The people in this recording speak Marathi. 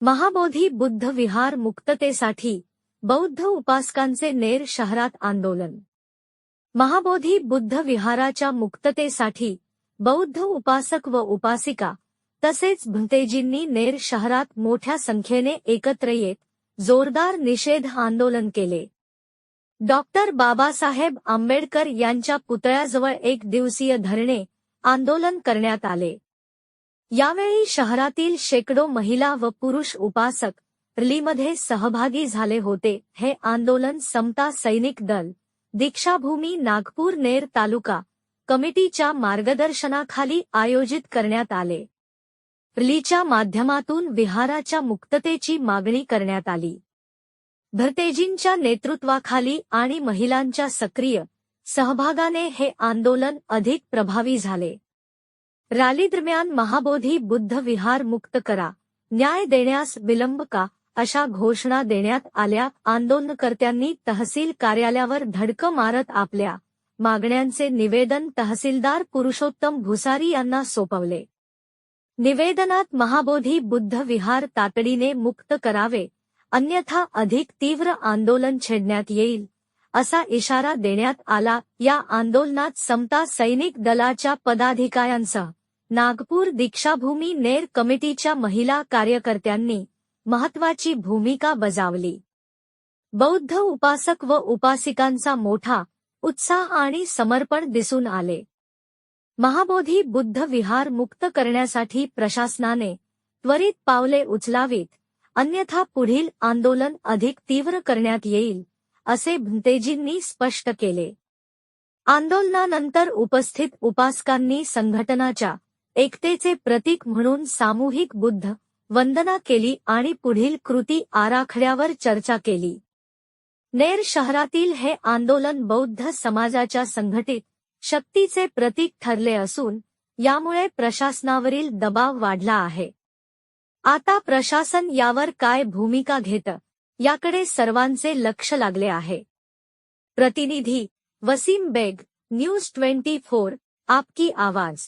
महाबोधी बुद्ध विहार मुक्ततेसाठी बौद्ध उपासकांचे नेर शहरात आंदोलन. महाबोधी बुद्ध विहाराच्या मुक्ततेसाठी बौद्ध उपासक व उपासिका तसेच भंतेजींनी नेर शहरात मोठ्या संख्येने एकत्र येत जोरदार निषेध आंदोलन केले. डॉक्टर बाबासाहेब आंबेडकर यांच्या पुतळ्याजवळ एक दिवसीय धरणे आंदोलन करण्यात आले. यावेळी शहरातील शेकडो महिला व पुरुष उपासक रलीमध्ये सहभागी झाले होते. हे आंदोलन समता सैनिक दल दीक्षाभूमी नागपूर नेर तालुका कमिटीच्या मार्गदर्शनाखाली आयोजित करण्यात आले. रलीच्या माध्यमातून विहाराच्या मुक्ततेची मागणी करण्यात आली. भरतेजींच्या नेतृत्वाखाली आणि महिलांच्या सक्रिय सहभागाने हे आंदोलन अधिक प्रभावी झाले. रॅलीदरम्यान महाबोधी बुद्ध विहार मुक्त करा. न्याय देण्यास विलंब का? अशा घोषणा देण्यात आल्या. आंदोलनकर्त्यांनी तहसील कार्यालयावर धडकं मारत आपल्या मागण्यांचे निवेदन तहसीलदार पुरुषोत्तम भुसारी यांना सोपवले. निवेदनात महाबोधी बुद्ध विहार तातडीने मुक्त करावे. अन्यथा अधिक तीव्र आंदोलन छेडण्यात येईल. असा इशारा देण्यात आला. या आंदोलनात समता सैनिक दलाच्या पदाधिकाऱ्यांसह नागपूर दीक्षाभूमी नेर कमिटीच्या महिला कार्यकर्त्यांनी महत्वाची भूमिका बजावली. बौद्ध उपासक व उपासिकांचा मोठा उत्साह आणि समर्पण दिसून आले. महाबोधी बुद्ध विहार मुक्त करण्यासाठी प्रशासनाने त्वरित पावले उचलावीत अन्यथा पुढील आंदोलन अधिक तीव्र करण्यात येईल असे भंतेजींनी स्पष्ट केले. आंदोलनानंतर उपस्थित उपासकांनी संघटनाच्या एकतेचे प्रतीक म्हणून सामूहिक बुद्ध वंदना केली आणि पुढील कृती आराखड्यावर चर्चा केली. नेर शहरातील हे आंदोलन बौद्ध समाजाच्या संघटित शक्तीचे प्रतीक ठरले असून यामुळे प्रशासनावरील दबाव वाढला आहे. आता प्रशासन यावर काय भूमिका घेतं याकडे सर्वांचे लक्ष लागले आहे. प्रतिनिधी Wasim Baig news twenty four आपकी आवाज.